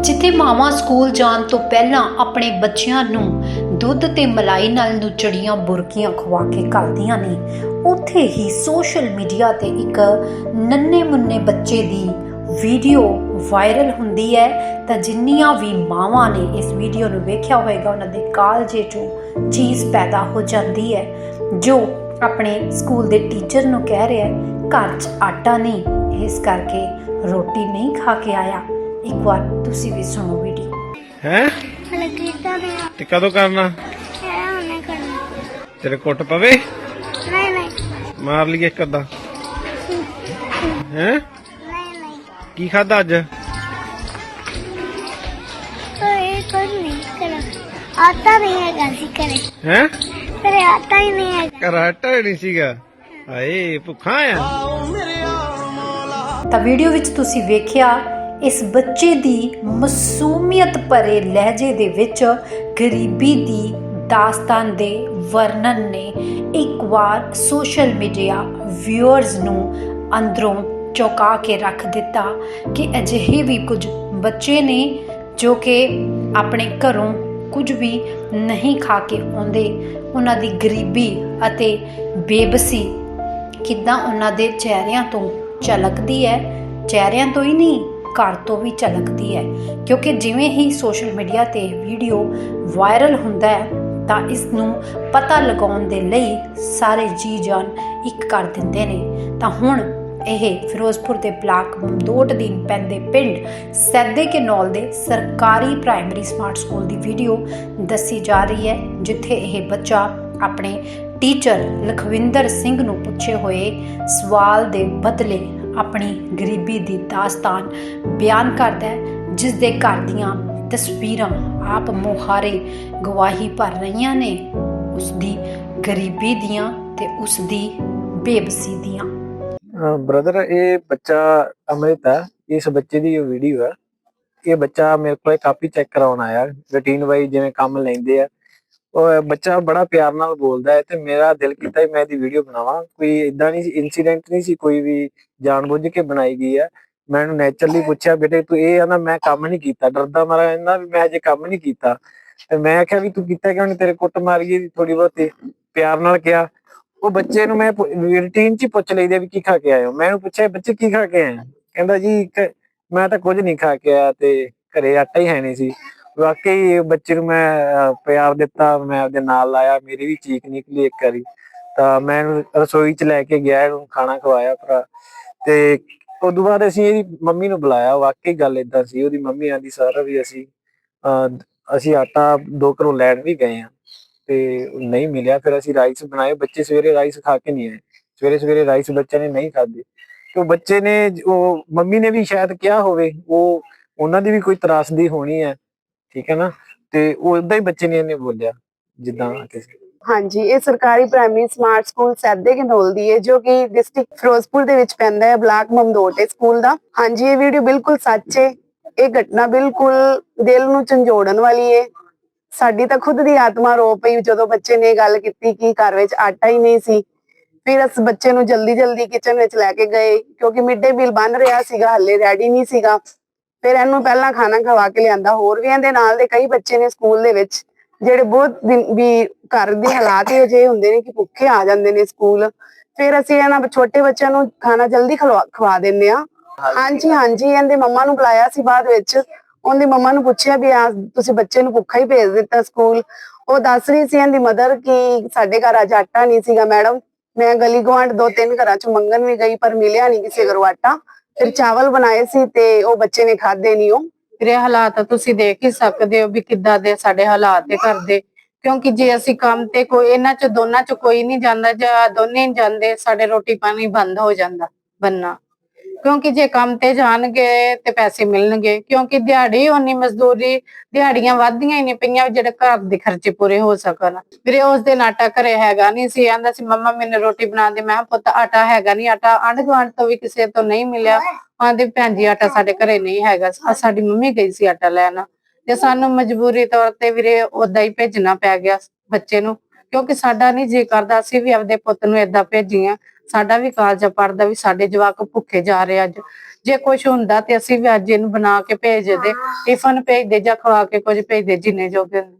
ਜਿੱਥੇ ਮਾਵਾਂ ਸਕੂਲ ਜਾਣ ਤੋਂ ਪਹਿਲਾਂ ਆਪਣੇ ਬੱਚਿਆਂ ਨੂੰ ਦੁੱਧ ਤੇ ਮਲਾਈ ਨਾਲ ਨੁਚੜੀਆਂ ਬੁਰਕੀਆਂ ਖਵਾ ਕੇ ਘੱਲਦੀਆਂ ਨੇ, ਉੱਥੇ ਹੀ ਸੋਸ਼ਲ ਮੀਡੀਆ ਤੇ ਇੱਕ ਨੰਨੇ ਮੁੰਨੇ ਬੱਚੇ ਦੀ ਵੀਡੀਓ ਵਾਇਰਲ ਹੁੰਦੀ ਹੈ। ਤਾਂ ਜਿੰਨੀਆਂ ਵੀ ਮਾਵਾਂ ਨੇ ਇਸ ਵੀਡੀਓ ਨੂੰ ਵੇਖਿਆ ਹੋਵੇਗਾ, ਉਹਨਾਂ ਦੇ ਕਾਲਜੇ 'ਚੋਂ ਚੀਜ਼ ਪੈਦਾ ਹੋ ਜਾਂਦੀ ਹੈ, ਜੋ ਆਪਣੇ ਸਕੂਲ ਦੇ ਟੀਚਰ ਨੂੰ ਕਹਿ ਰਿਹਾ ਹੈ, ਘਰ 'ਚ ਆਟਾ ਨਹੀਂ, ਇਸ ਕਰਕੇ ਰੋਟੀ ਨਹੀਂ ਖਾ ਕੇ ਆਇਆ। ਇੱਕ ਵਾਰ ਤੁਸੀਂ ਵੀ ਸੁਣੋ ਵੀਡੀਓ ਹੈ ਹਲੇ ਕੀਤਾ ਨਹੀਂ ਆ ਤੇ ਕਦੋਂ ਕਰਨਾ ਹੈ ਉਹਨੇ ਕਰਨਾ ਤੇਰੇ ਕੁੱਟ ਪਵੇ ਨਹੀਂ ਨਹੀਂ ਮਾਰ ਲਈਏ ਇੱਕ ਅੱਧਾ ਹੈ ਨਹੀਂ ਨਹੀਂ ਕੀ ਖਾਦਾ ਅੱਜ तो ये कुछ नहीं करा आता नहीं है गाजी करे ਹੈ करे आता ही नहीं है ਕਰਾਟਾ ਹੀ ਨਹੀਂ ਸੀਗਾ ਹਾਏ ਭੁੱਖਾ ਆ ਤਾਂ ਵੀਡੀਓ ਵਿੱਚ ਤੁਸੀਂ ਵੇਖਿਆ ਇਸ ਬੱਚੇ ਦੀ ਮਾਸੂਮੀਅਤ ਭਰੇ ਲਹਿਜੇ ਦੇ ਵਿੱਚ ਗਰੀਬੀ ਦੀ ਦਾਸਤਾਨ ਦੇ ਵਰਣਨ ਨੇ ਇੱਕ ਵਾਰ ਸੋਸ਼ਲ ਮੀਡੀਆ ਵਿਊਅਰਸ ਨੂੰ ਅੰਦਰੋਂ ਚੌਕਾ ਕੇ ਰੱਖ ਦਿੱਤਾ ਕਿ ਅਜਿਹੇ ਵੀ ਕੁਝ ਬੱਚੇ ਨੇ ਜੋ ਕਿ ਆਪਣੇ ਘਰੋਂ ਕੁਝ ਵੀ ਨਹੀਂ ਖਾ ਕੇ ਆਉਂਦੇ। ਉਹਨਾਂ ਦੀ ਗਰੀਬੀ ਅਤੇ ਬੇਬਸੀ ਕਿੱਦਾਂ ਉਹਨਾਂ ਦੇ ਚਿਹਰਿਆਂ ਤੋਂ ਝਲਕਦੀ ਹੈ? ਚਿਹਰਿਆਂ ਤੋਂ ਹੀ ਨਹੀਂ ਘਰ ਤੋਂ ਵੀ ਝਲਕਦੀ ਹੈ। ਕਿਉਂਕਿ ਜਿਵੇਂ ਹੀ ਸੋਸ਼ਲ ਮੀਡੀਆ ਤੇ ਵੀਡੀਓ ਵਾਇਰਲ ਹੁੰਦਾ ਹੈ, ਤਾਂ ਇਸ ਨੂੰ ਪਤਾ ਲਗਾਉਣ ਦੇ ਲਈ ਸਾਰੇ ਜੀ ਜਾਨ ਇੱਕ ਕਰ ਦਿੰਦੇ ਨੇ। ਤਾਂ ਹੁਣ ਇਹ ਫਿਰੋਜ਼ਪੁਰ ਦੇ ਬਲਾਕ ਮਮਦੋਟ ਦੀ ਪੈਂਦੇ ਪਿੰਡ ਸੈਦੇ ਕੇ ਨੌਲ ਦੇ ਸਰਕਾਰੀ ਪ੍ਰਾਇਮਰੀ ਸਮਾਰਟ ਸਕੂਲ ਦੀ ਵੀਡੀਓ ਦੱਸੀ ਜਾ ਰਹੀ ਹੈ, ਜਿੱਥੇ ਇਹ ਬੱਚਾ ਆਪਣੇ ਟੀਚਰ ਲਖਵਿੰਦਰ ਸਿੰਘ ਨੂੰ ਪੁੱਛੇ ਹੋਏ ਸਵਾਲ ਦੇ ਬਦਲੇ ਆਪਣੀ ਗਰੀਬੀ ਦੀ ਦਾਸਤਾਨ ਬਿਆਨ ਕਰਦਾ ਹੈ ਜਿਸ ਦੇ ਘਰ ਦੀਆਂ ਤਸਵੀਰਾਂ ਆਪ ਮੁਹਾਰੇ ਗਵਾਹੀ ਭਰ ਰਹੀਆਂ ਨੇ ਉਸ ਦੀ ਗਰੀਬੀ ਦੀਆਂ ਤੇ ਉਸ ਦੀ ਬੇਬਸੀ ਦੀਆਂ। ਬ੍ਰਦਰ ਇਹ ਬੱਚਾ ਅਮ੍ਰਿਤ ਹੈ, ਇਸ ਬੱਚੇ ਦੀ ਇਹ ਵੀਡੀਓ ਹੈ। ਇਹ ਬੱਚਾ ਮੇਰੇ ਕੋਲ ਕਾਪੀ ਚੈੱਕ ਕਰਾਉਣ ਆਇਆ ਰੂਟੀਨ ਵਾਈਜ਼ ਜਿਵੇਂ ਕੰਮ ਲੈਂਦੇ ਆ ਉਹ ਬੱਚਾ ਬੜਾ ਪਿਆਰ ਨਾਲ ਬੋਲਦਾ ਹੈ ਤੇ ਮੇਰਾ ਦਿਲ ਕੀਤਾ ਮੈਂ ਇਹਦੀ ਵੀਡੀਓ ਬਣਾਵਾਂ। ਕੋਈ ਇਦਾਂ ਨਹੀਂ ਇਨਸੀਡੈਂਟ ਨਹੀਂ ਸੀ ਕੋਈ ਵੀ ਜਾਣਬੁੱਝ ਕੇ ਬਣਾਈ ਗਈ ਹੈ। ਮੈਂ ਇਹਨੂੰ ਨੇਚਰਲੀ ਪੁੱਛਿਆ, ਬੇਟੇ ਤੂੰ ਇਹ ਆ ਮੈਂ ਕੰਮ ਨਹੀਂ ਕੀਤਾ। ਡਰਦਾ ਮਾਰਾ ਇਹਨਾਂ ਵੀ ਮੈਂ ਅਜੇ ਕੰਮ ਨਹੀਂ ਕੀਤਾ। ਤੇ ਮੈਂ ਆਖਿਆ ਵੀ ਤੂੰ ਕੀਤਾ ਕਿਉਂ ਨਹੀਂ ਤੇਰੇ ਕੁੱਟ ਮਾਰੀਏ ਥੋੜੀ ਬਹੁਤੀ ਪਿਆਰ ਨਾਲ ਕਿਹਾ। ਉਹ ਬੱਚੇ ਨੂੰ ਮੈਂ ਰੂਟੀਨ ਚ ਪੁੱਛ ਲਈਦੇ ਵੀ ਕੀ ਖਾ ਕੇ ਆਏ ਹੋ? ਮੈਂ ਉਹਨੂੰ ਪੁੱਛਿਆ, ਬੱਚੇ ਕੀ ਖਾ ਕੇ ਆਏ? ਕਹਿੰਦਾ ਜੀ ਮੈਂ ਤਾਂ ਕੁਝ ਨਹੀਂ ਖਾ ਕੇ ਆਇਆ ਤੇ ਘਰੇ ਆਟਾ ਹੀ ਹੈ ਨਹੀਂ ਸੀ। ਵਾਕਈ ਬੱਚੇ ਨੂੰ ਮੈਂ ਪਿਆਰ ਦਿੱਤਾ, ਮੈਂ ਉਹਦੇ ਨਾਲ ਲਾਇਆ, ਮੇਰੀ ਵੀ ਚੀਕ ਨਿਕਲੀ ਇੱਕ ਵਾਰੀ। ਤਾਂ ਮੈਂ ਰਸੋਈ ਚ ਲੈ ਕੇ ਗਿਆ, ਇਹਨੂੰ ਖਾਣਾ ਖਵਾਇਆ ਭਰਾ। ਤੇ ਉਦੋਂ ਬਾਅਦ ਅਸੀਂ ਇਹਦੀ ਮੰਮੀ ਨੂੰ ਬੁਲਾਇਆ, ਵਾਕਈ ਗੱਲ ਇਦਾਂ ਸੀ। ਉਹਦੀ ਮੰਮੀ ਆਂਦੀ, ਸਾਰਾ, ਵੀ ਅਸੀਂ ਅਸੀਂ ਆਟਾ ਦੋ ਘਰੋਂ ਲੈਣ ਵੀ ਗਏ ਆ। ਤੇ ਨਹੀਂ ਮਿਲਿਆ। ਫਿਰ ਅਸੀਂ ਰਾਈਸ ਬਣਾਏ। ਬੱਚੇ ਸਵੇਰੇ ਰਾਈਸ ਖਾ ਕੇ ਨਹੀਂ ਆਏ। ਸਵੇਰੇ ਸਵੇਰੇ ਰਾਈਸ ਬੱਚਿਆਂ ਨੇ ਨਹੀਂ ਖਾਦੇ ਤੇ ਉਹ ਬੱਚੇ ਨੇ, ਉਹ ਮੰਮੀ ਨੇ ਵੀ ਸ਼ਾਇਦ ਕਿਹਾ ਹੋਵੇ, ਉਹ, ਉਹਨਾਂ ਦੀ ਵੀ ਕੋਈ ਤਰਾਸਦੀ ਹੋਣੀ ਹੈ। ਠੀਕ ਹੈ ਨਾ? ਤੇ ਉਹ ਉਦਾਂ ਹੀ ਬੱਚੇ ਨੇ ਇਹਨੇ ਬੋਲਿਆ ਜਿੱਦਾਂ ਕਿਸੇ ਹਾਂਜੀ ਇਹ ਸਰਕਾਰੀ ਪ੍ਰਾਇਮਰੀ ਸਮਾਰਟ ਸਕੂਲ ਸੈਦੇ ਘਨੌਲ ਦੀ ਹੈ ਜੋ ਕਿ ਡਿਸਟ੍ਰਿਕਟ ਫਿਰੋਜ਼ਪੁਰ ਦੇ ਵਿੱਚ ਪੈਂਦਾ ਹੈ ਬਲਾਕ ਮਮਦੋਟ ਹੈ ਸਕੂਲ ਦਾ। ਹਾਂਜੀ ਇਹ ਵੀਡੀਓ ਬਿਲਕੁਲ ਸੱਚ ਹੈ। ਇਹ ਘਟਨਾ ਬਿਲਕੁਲ ਦਿਲ ਨੂੰ ਝੰਜੋੜਨ ਵਾਲੀ ਹੈ। ਸਾਡੀ ਤਾਂ ਖੁਦ ਦੀ ਆਤਮਾ ਰੋ ਪਈ ਜਦੋਂ ਬੱਚੇ ਨੇ ਗੱਲ ਕੀਤੀ ਕਿ ਘਰ ਵਿੱਚ ਆਟਾ ਹੀ ਨਹੀਂ ਸੀ। ਫਿਰ ਅਸੀਂ ਬੱਚੇ ਨੂੰ ਜਲਦੀ ਜਲਦੀ ਕਿਚਨ ਵਿੱਚ ਲੈ ਕੇ ਗਏ ਕਿਉਂਕਿ ਮਿਡ ਮੀਲ ਬਣ ਰਿਹਾ ਸੀਗਾ ਹੱਲੇ ਰੈਡੀ ਨਹੀਂ ਸੀਗਾ। ਫਿਰ ਇਹਨੂੰ ਪਹਿਲਾਂ ਖਾਣਾ ਖਵਾ ਕੇ ਲਿਆਂਦਾ। ਹੋਰ ਵੀ ਇਹਦੇ ਨਾਲ ਦੇ ਕਈ ਬੱਚੇ ਨੇ ਸਕੂਲ ਦੇ ਵਿੱਚ ਜਿਹੜੇ ਬਹੁਤ ਦਿਨ ਵੀ ਘਰ ਦੇ ਹਾਲਾਤ ਹੀ ਅਜੇ ਹੁੰਦੇ ਨੇ ਕਿ ਭੁੱਖੇ ਆ ਜਾਂਦੇ ਨੇ ਸਕੂਲ। ਫਿਰ ਅਸੀਂ ਇਹਨਾਂ ਛੋਟੇ ਬੱਚਿਆਂ ਨੂੰ ਖਾਣਾ ਜਲਦੀ ਖਵਾ ਦਿੰਦੇ ਆ ਹਾਂਜੀ। ਹਾਂਜੀ ਇਹਦੇ ਮੰਮਾ ਨੂੰ ਬੁਲਾਇਆ ਸੀ ਬਾਅਦ ਵਿੱਚ। ਉਹਦੀ ਮੰਮਾ ਨੂੰ ਪੁੱਛਿਆ ਵੀ ਆ ਤੁਸੀਂ ਬੱਚੇ ਨੂੰ ਭੁੱਖਾ ਹੀ ਭੇਜ ਦਿੱਤਾ ਸਕੂਲ। ਉਹ ਦੱਸ ਰਹੀ ਸੀ ਇਹਦੀ ਮਦਰ ਕਿ ਸਾਡੇ ਘਰ ਅੱਜ ਆਟਾ ਨਹੀਂ ਸੀਗਾ ਮੈਡਮ। ਮੈਂ ਗਲੀ ਗਵਾਂਢ ਦੋ ਤਿੰਨ ਘਰਾਂ ਚ ਮੰਗਣ ਵੀ ਗਈ ਪਰ ਮਿਲਿਆ ਨਹੀਂ ਕਿਸੇ ਘਰੋਂ ਆਟਾ। ਫਿਰ ਚਾਵਲ ਬਣਾਏ ਸੀ ਤੇ ਉਹ ਬੱਚੇ ਨੇ ਖਾਦੇ ਨਹੀਂ ਉਹ। ਵੀਰੇ, ਹਾਲਾਤ ਤੁਸੀਂ ਦੇਖ ਹੀ ਸਕਦੇ ਹੋ ਵੀ ਕਿੱਦਾਂ ਦੇ ਸਾਡੇ ਹਾਲਾਤ ਦੇ ਘਰ ਦੇ। ਕਿਉਂਕਿ ਜੇ ਅਸੀਂ ਕੰਮ ਤੇ ਕੋਈ, ਇਹਨਾਂ ਚ ਦੋਨਾਂ ਚ ਕੋਈ ਨਹੀਂ ਜਾਂਦਾ ਜਾਂ ਦੋਨੇ ਨਹੀਂ ਜਾਂਦੇ, ਸਾਡੇ ਰੋਟੀ ਪਾਣੀ ਬੰਦ ਹੋ ਜਾਂਦਾ, ਬੰਨਾ। ਕਿਉਂਕਿ ਜੇ ਕੰਮ ਤੇ ਜਾਣਗੇ ਤੇ ਪੈਸੇ ਮਿਲਣਗੇ, ਕਿਉਂਕਿ ਦਿਹਾੜੀ ਹੋਣੀ ਮਜ਼ਦੂਰੀ, ਦਿਹਾੜੀਆਂ ਵੱਧਦੀਆਂ ਹੀ ਨਹੀਂ ਪਈਆਂ, ਜਿਹੜੇ ਘਰ ਦੇ ਖਰਚੇ ਪੂਰੇ ਹੋ ਸਕਣ। ਵੀਰੇ, ਉਸ ਦਿਨ ਆਟਾ ਘਰੇ ਹੈਗਾ ਨਹੀਂ ਸੀ ਆਂਦਾ ਸੀ, ਮੰਮਾ, ਮੈਨੂੰ ਰੋਟੀ ਬਣਾ ਦੇ ਮੈਂ ਪੁੱਤ, ਆਟਾ ਹੈਗਾ ਨਹੀਂ, ਆਟਾ ਆਂਢ ਗੁਆਂਢ ਤੋਂ ਵੀ ਕਿਸੇ ਤੋਂ ਨਹੀਂ ਮਿਲਿਆ। ਆਂਦੇ ਭੈਣ ਜੀ, ਆਟਾ ਸਾਡੇ ਘਰੇ ਨਹੀਂ ਹੈਗਾ। ਸਾਡੀ ਮੰਮੀ ਗਈ ਸੀ ਆਟਾ ਲੈਣ। ਤੇ ਸਾਨੂੰ ਮਜਬੂਰੀ ਤੌਰ ਤੇ ਵੀਰੇ ਉਦਾਂ ਹੀ ਭੇਜਣਾ ਪੈ ਗਿਆ ਬੱਚੇ ਨੂੰ। ਕਿਉਂਕਿ ਸਾਡਾ ਨਹੀਂ ਜੀ ਕਰਦਾ ਅਸੀਂ ਵੀ ਆਪਦੇ ਪੁੱਤ ਨੂੰ ਏਦਾਂ ਭੇਜੀਆਂ। ਸਾਡਾ ਵੀ ਕਾਲਜ ਪੜਦਾ ਵੀ ਸਾਡੇ ਜਵਾਕ ਭੁੱਖੇ ਜਾ ਰਹੇ ਅੱਜ। ਜੇ ਕੁਝ ਹੁੰਦਾ ਤੇ ਅਸੀਂ ਵੀ ਅੱਜ ਇਹਨੂੰ ਬਣਾ ਕੇ ਭੇਜ ਦੇ। ਟਿਫਨ ਭੇਜ ਦੇ ਜਾਂ ਖਵਾ ਕੇ ਕੁਝ ਭੇਜ ਦੇ ਜਿੰਨੇ ਜੋਗੇ ਹੁੰਦੇ।